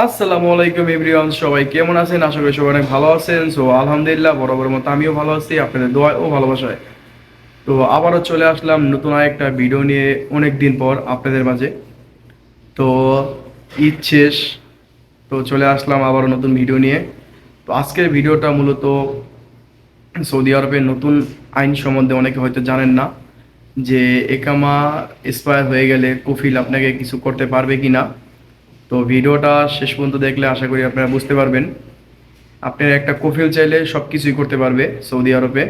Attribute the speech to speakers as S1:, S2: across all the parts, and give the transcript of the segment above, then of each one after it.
S1: আসসালামু আলাইকুম এভরিওয়ান, সবাই কেমন আছেন? আশা করি সবাই অনেক ভালো আছেন। সো আলহামদুলিল্লাহ বরাবর মতো আমিও ভালো আছি, আপনাদের দোয়া ও ভালোবাসায়। তো আবারও চলে আসলাম নতুন আরেকটা ভিডিও নিয়ে অনেক দিন পর আপনাদের মাঝে। তো ঈদ শেষ, তো চলে আসলাম আবারও নতুন ভিডিও নিয়ে। তো আজকের ভিডিওটা মূলত সৌদি আরবের নতুন আইন সম্বন্ধে অনেকে হয়তো জানেন না, যে একামা এক্সপায়ার হয়ে গেলে কফিল আপনাকে কিছু করতে পারবে কি না তো ভিডিওটা শেষ পর্যন্ত দেখলে আশা করি আপনারা বুঝতে পারবেন। আপনার একটা কফিল চাইলে সব কিছুই করতে পারবে সৌদি আরবে।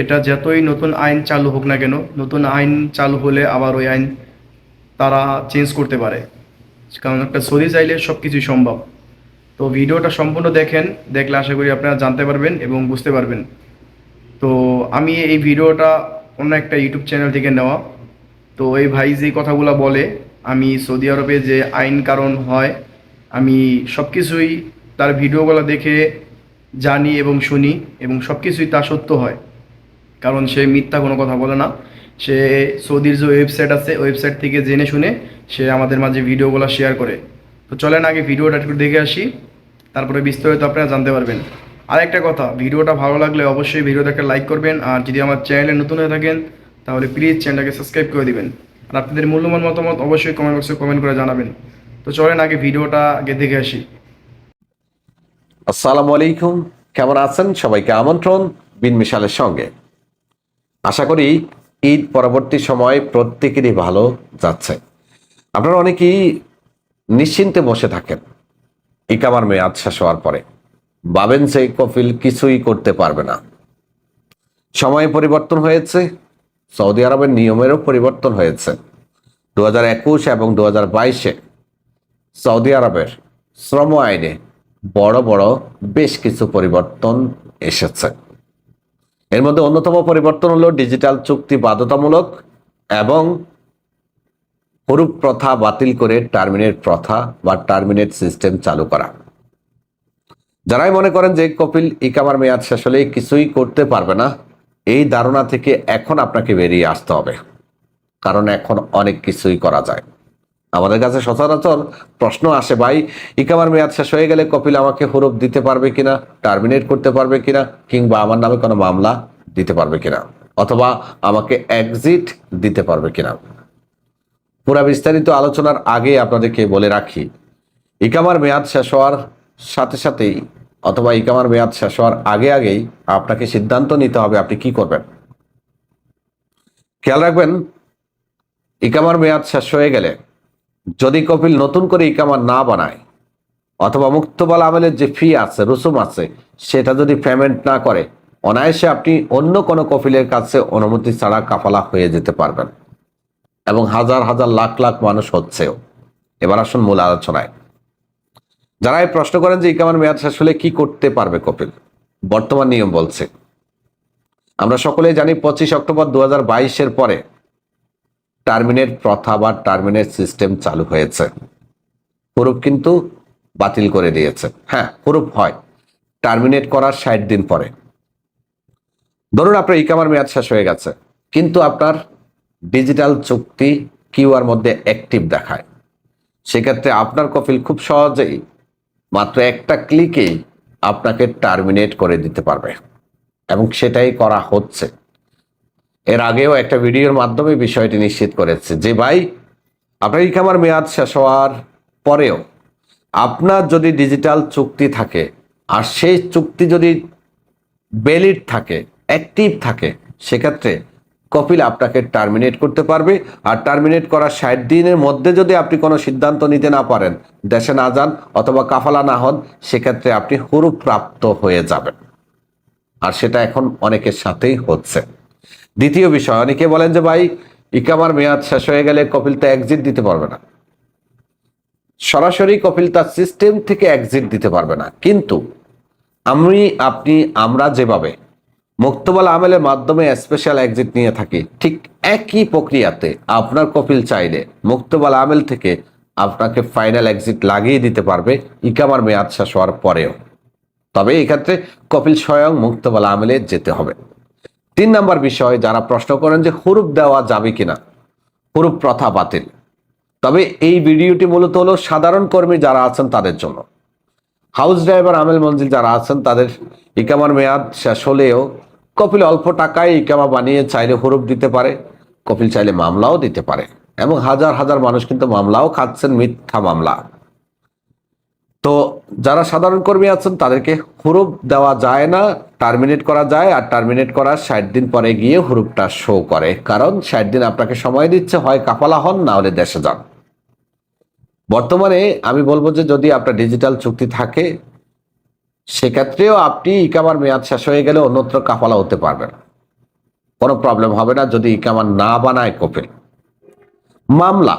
S1: এটা যতই নতুন আইন চালু হোক না কেন, নতুন আইন চালু হলে আবার ওই আইন তারা চেঞ্জ করতে পারে। কারণ একটা সৌদি চাইলে সব কিছুই সম্ভব। তো ভিডিওটা সম্পূর্ণ দেখেন, দেখলে আশা করি আপনারা জানতে পারবেন এবং বুঝতে পারবেন। তো আমি এই ভিডিওটা অন্য একটা ইউটিউব চ্যানেল থেকে নেওয়া। তো এই ভাই যে কথাগুলো বলে আমি সৌদি আরবে যে আইন কারণ হয়, আমি সব কিছুই তার ভিডিওগুলো দেখে জানি এবং শুনি এবং সব কিছুই তা সত্য হয়। কারণ সে মিথ্যা কোনো কথা বলে না। সে সৌদির যে ওয়েবসাইট আছে, ওয়েবসাইট থেকে জেনে শুনে সে আমাদের মাঝে ভিডিওগুলো শেয়ার করে। তো চলেন আগে ভিডিওটা একটু দেখে আসি, তারপরে বিস্তারিত আপনারা জানতে পারবেন। আর একটা কথা, ভিডিওটা ভালো লাগলে অবশ্যই ভিডিওতে একটা লাইক করবেন, আর যদি আমার চ্যানেলে নতুন হয়ে থাকেন, তাহলে প্লিজ চ্যানেলটাকে সাবস্ক্রাইব করে দিবেন। আর আপনাদের মূল্যবান মতামত অবশ্যই কমেন্ট বক্সে কমেন্ট করে জানাবেন। তো চলেন আগে ভিডিওটা আগে দেখে আসি।
S2: আসসালামু আলাইকুম, কেমন আছেন? সবাইকে আমন্ত্রণ, বিন মিশালের সঙ্গে। আশা করি ঈদ পরবর্তী সময় প্রত্যেকেরই ভালো যাচ্ছে। আপনারা অনেকেই নিশ্চিন্তে বসে থাকেন ইকামার মেয়াদ শেষ হওয়ার পরে। ভাবেন যে কফিল কিছুই করতে পারবে না। সময় পরিবর্তন হয়েছে সৌদি আরবের নিয়মেরও পরিবর্তন হয়েছে। দু একুশ এবং দু বাইশে সৌদি আরবের শ্রম আইনে বড় বড় বেশ কিছু পরিবর্তন এসেছে। এর মধ্যে অন্যতম পরিবর্তন হলো ডিজিটাল চুক্তি বাধ্যতামূলক এবং হরুপ প্রথা বাতিল করে টার্মিনেট প্রথা বা টার্মিনেট সিস্টেম চালু করা। যারাই মনে করেন যে কপিল ইকামার মেয়াদ শেষ হলে কিছুই করতে পারবে না এই ধারণা থেকে এখন আপনাকে বেরিয়ে আসতে হবে। কারণ এখন অনেক কিছুই করা যায়। আমাদের কাছে সচরাচর প্রশ্ন আসে, ভাই, ইকামার মেয়াদ শেষ হয়ে গেলে কপিল আমাকে হরফ দিতে পারবে কিনা, টার্মিনেট করতে পারবে কিনা, কিংবা আমার নামে কোনো মামলা দিতে পারবে কিনা, অথবা আমাকে এক্সিট দিতে পারবে কিনা? পুরা বিস্তারিত আলোচনার আগে আপনাদেরকে বলে রাখি, ইকামার মেয়াদ শেষ হওয়ার সাথে সাথেই অথবা ইকামার মেয়াদ শেষ হওয়ার আগে আগেই আপনাকে সিদ্ধান্ত নিতে হবে আপনি কি করবেন। খেয়াল রাখবেন, ইকামার মেয়াদ শেষ হয়ে গেলে যদি কপিল নতুন করে ইকামা না বানায় অথবা মুক্তবাল আমেলের যে ফি আছে, রসুম আছে, সেটা যদি পেমেন্ট না করে, অনায়াসে আপনি অন্য কোনো কপিলের কাছে অনুমতি ছাড়া কাফালা হয়ে যেতে পারবেন। এবং হাজার হাজার লাখ লাখ মানুষ হচ্ছেও। এবার আসুন মূল আলোচনায়। যারা এই প্রশ্ন করেন যে ইকামার মেয়াদ শেষ হলে কি করতে পারবে কপিল? বর্তমান নিয়ম বলছে। আমরা সকলেই জানি পঁচিশ অক্টোবর দু এর পরে টার্মিনেট প্রথা বা টার্মিনেট সিস্টেম চালু হয়েছে। হুরুপ কিন্তু বাতিল করে দিয়েছে। হ্যাঁ হুরুপ হয়। টার্মিনেট করার ষাট দিন পরে। ধরুন আপনার ইকামার মেয়াদ শেষ হয়ে গেছে, কিন্তু আপনার ডিজিটাল চুক্তি কিউআর মধ্যে অ্যাক্টিভ দেখায়। সেক্ষেত্রে আপনার কফিল খুব সহজেই মাত্র একটা ক্লিকে আপনাকে টার্মিনেট করে দিতে পারবে এবং সেটাই করা হচ্ছে। এর আগেও একটা ভিডিওর মাধ্যমে বিষয়টি নিশ্চিত করেছে যে ভাই, আপনার ইকামার মেয়াদ শেষ হওয়ার পরেও আপনার যদি ডিজিটাল চুক্তি থাকে আর সেই চুক্তি যদি ভ্যালিড থাকে অ্যাক্টিভ থাকে, সেক্ষেত্রে কপিল আপনাকে টার্মিনেট করতে পারবে। আর টার্মিনেট করার ষাট দিনের মধ্যে যদি আপনি কোনো সিদ্ধান্ত নিতে না পারেন, দেশে না যান অথবা কাফালা না হন, সেক্ষেত্রে আপনি হুরুপ প্রাপ্ত হয়ে যাবেন। আর সেটা এখন অনেকের সাথেই হচ্ছে। দ্বিতীয় বিষয়, অনেকে বলেন যে ভাই, ইকামার মেয়াদ শেষ হয়ে গেলে কপিল তো এক্সিট দিতে পারবে না। সরাসরি কপিল তার সিস্টেম থেকে এক্সিট দিতে পারবে না। কিন্তু, আমি, আপনি, আমরা যেভাবে মুক্তবল আমেলের মাধ্যমে স্পেশাল এক্সিট নিয়ে থাকি। ঠিক একই প্রক্রিয়াতে আপনার কপিল চাইলে মুক্তবল আমেল থেকে আপনাকে ফাইনাল এক্সিট লাগিয়ে দিতে পারবে ইকামার মেয়াদ শেষ হওয়ার পরেও। তবে এক্ষেত্রে কপিল স্বয়ং মুক্তবল আমেলে যেতে হবে। তিন নম্বর বিষয়, যারা প্রশ্ন করেন যে হুরুপ দেওয়া যাবে কিনা, হুরুপ প্রথা বাতিল। তবে এই ভিডিওটি মূলত হলো সাধারণ কর্মী যারা আছেন তাদের জন্য। হাউস ড্রাইভার আমেল মঞ্জিল যারা আছেন তাদের ইকামার মেয়াদ শেষ হলেও কপিল অল্প টাকায় ইকামা বানিয়ে চাইলে হরুপ দিতে পারে, কপিল চাইলে মামলাও দিতে পারে, এবং হাজার হাজার মানুষ কিন্তু মামলাও খাচ্ছেন মিথ্যা মামলা। তো যারা সাধারণ কর্মী আছেন, তাদেরকে হুরুপ দেওয়া যায় না টার্মিনেট করা যায়, আর টার্মিনেট করার ষাট দিন পরে গিয়ে হুরুপটা শো করে। কারণ ষাট দিন আপনাকে সময় দিচ্ছে, হয় কাপালা হন, না হলে দেশে যান। বর্তমানে আমি বলব যে যদি আপনার ডিজিটাল চুক্তি থাকে সেক্ষেত্রেও আপনি ইকামার মেয়াদ শেষ হয়ে গেলে অন্যত্র কাফালা হতে পারবেন। কোনো প্রবলেম হবে না যদি ইকামার না বানায় কপিল মামলা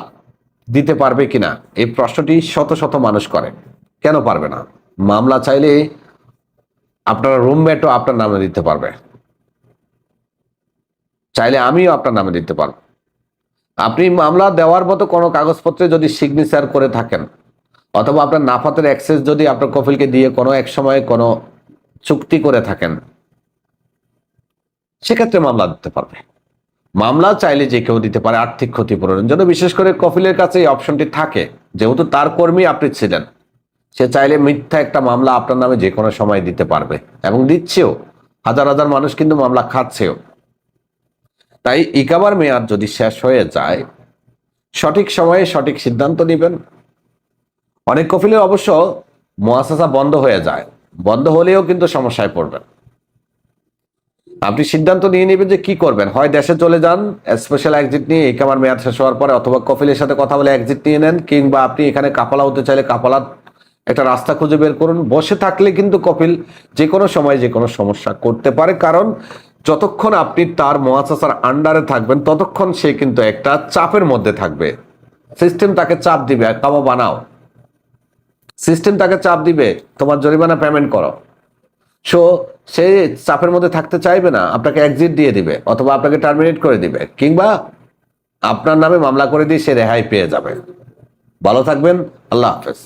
S2: দিতে পারবে কিনা, এই প্রশ্নটি শত শত মানুষ করে। কেন পারবে না? মামলা চাইলে আপনার রুমমেটও আপনার নামে দিতে পারবে। চাইলে আমিও আপনার নামে দিতে পারব। আপনি মামলা দেওয়ার মতো কোনো কাগজপত্রে যদি সিগনেচার করে থাকেন অথবা আপনার নাফাতের অ্যাক্সেস যদি আপনার কফিলকে দিয়ে কোনো এক সময় কোনো চুক্তি করে থাকেন, সেক্ষেত্রে মামলা দিতে পারবে। মামলা চাইলে যে কেউ দিতে পারে আর্থিক ক্ষতিপূরণের জন্য, বিশেষ করে কফিলের কাছে এই অপশনটি থাকে। যেহেতু তার কর্মী আপনি ছিলেন, সে চাইলে মিথ্যা একটা মামলা আপনার নামে যে কোনো সময় দিতে পারবে। এবং দিচ্ছেও। হাজার হাজার মানুষ কিন্তু মামলা খাচ্ছেও। তাই ইকাবার মেয়াদ যদি শেষ হয়ে যায়, সঠিক সময়ে সঠিক সিদ্ধান্ত নেবেন। অনেক কফিলের অবশ্য মোয়াসাসা বন্ধ হয়ে যায়। বন্ধ হলেও কিন্তু সমস্যায় পড়বেন। আপনি সিদ্ধান্ত নিয়ে নেবেন যে কি করবেন। হয় দেশে চলে যান স্পেশাল এক্সিট নিয়ে এই কামার মেয়াদ শেষ হওয়ার পরে অথবা কফিলের সাথে কথা বলে এক্সিট নিয়ে নেন, কিংবা আপনি এখানে কাপালা হতে চাইলে কাপালা একটা রাস্তা খুঁজে বের করুন। বসে থাকলে কিন্তু কপিল যে কোনো সময় যে কোনো সমস্যা করতে পারে। কারণ যতক্ষণ আপনি তার মহাচাচার আন্ডারে থাকবেন, ততক্ষণ সে কিন্তু একটা চাপের মধ্যে থাকবে। সিস্টেম তাকে চাপ দিবে কাবা বানাও। সিস্টেম তাকে চাপ দিবে, তোমার জরিমানা পেমেন্ট করো। সো সে চাপের মধ্যে থাকতে চাইবে না, আপনাকে এক্সিট দিয়ে দিবে, অথবা আপনাকে টার্মিনেট করে দিবে, কিংবা আপনার নামে মামলা করে দিয়ে সে রেহাই পেয়ে যাবে। ভালো থাকবেন, আল্লাহ হাফেজ।